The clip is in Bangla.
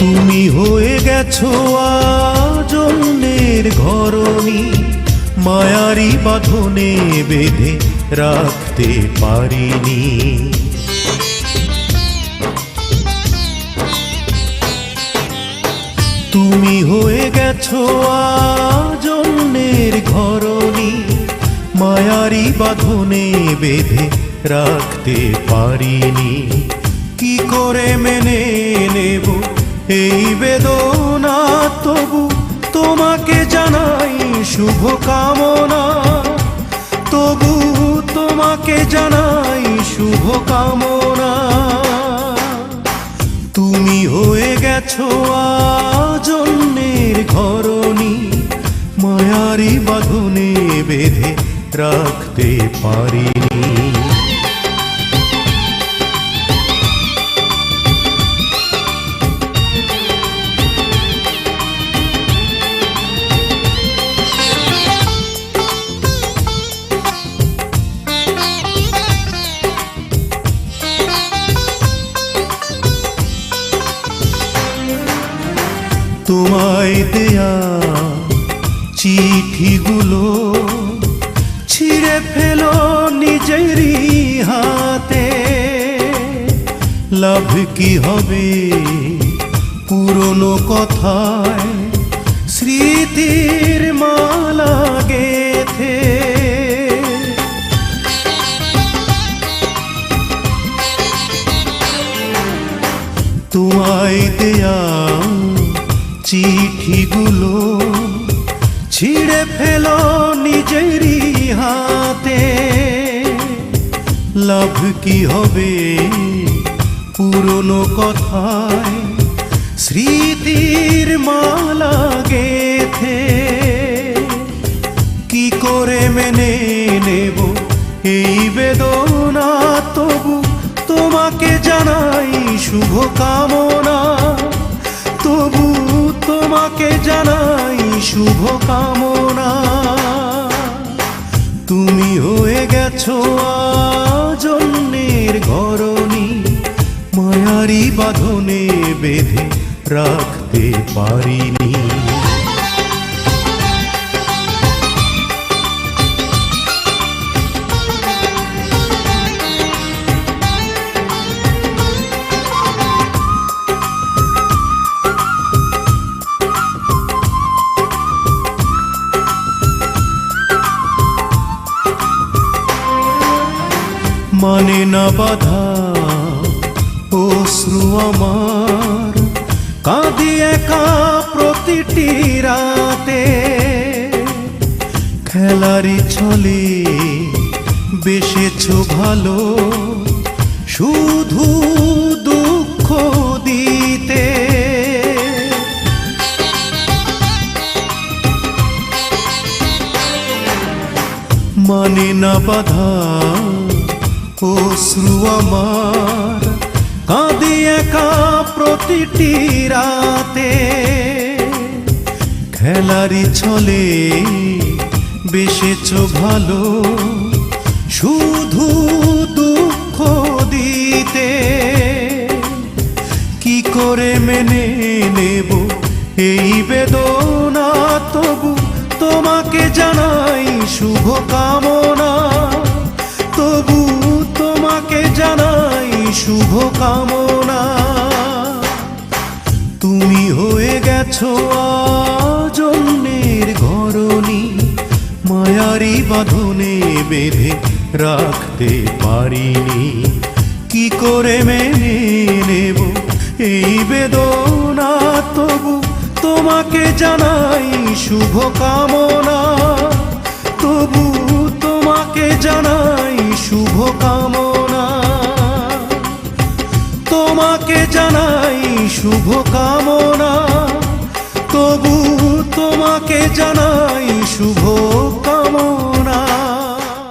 তুমি হয়ে গেছো আজন্যের ঘরণী। মায়ারি বাঁধনে বেঁধে রাখতে পারিনি। তুমি হয়ে গেছো আজন্যের ঘরণী। মায়ারি বাঁধনে বেঁধে রাখতে পারিনি। কি করে মেনে নেব এই বেদনা তবু তোমাকে জানাই শুভ কামনা। তবু তোমাকে জানাই শুভ কামনা। তুমি হয়ে গেছো আজন্যের ঘরণী, মায়ারি বাঁধনে বেঁধে রাখতে পারিনি। তোমায় দেয়া চিঠিগুলো ছিঁড়ে ফেলো নিজেরই হাতে। লাভ কি হবে পুরনো কথায়? স্মৃতির মালা গেথে। তোমায় দেয়া চিঠিগুলো ছিঁড়ে ফেলো নিজেরই হাতে। লাভ কি হবে পুরনো কথায়? স্মৃতির মালা গেথে কি করে মেনে নেব এই বেদনা? তবু তোমাকে জানাই শুভ কামনা তবু তোমাকে জানাই শুভ কামনা তুমি হয়ে গেছো জন্যের ঘরণী মায়ারি বাঁধনে বেঁধে রাখতে পারিনি। মানে না বাধা অশ্রু আমার। কাঁদি একা প্রতিটি রাতে খেলারি ছলে বেসেছ ভালো। শুধু দুঃখ দিতে। মানে না বাধা অশ্রু আমার। কাঁদি একা প্রতিটি রাতে। খেলারি ছলে বেসেছ ভালো। শুধু দুঃখ দিতে। কি করে মেনে নেব এই বেদনা? তবু তোমাকে জানাই শুভ কামনা। শুভ কামনা তুমি হয়ে গেছো আজন্যের ঘরণী। মায়ারি বাঁধনে বেঁধে রাখতে পারিনি। কি করে মেনে নেব এই বেদনা? তবু তোমাকে জানাই শুভ কামনা তবু তোমাকে জানাই শুভ কামনা তোমাকে জানাই শুভ কামনা তবু তোমাকে জানাই শুভ কামনা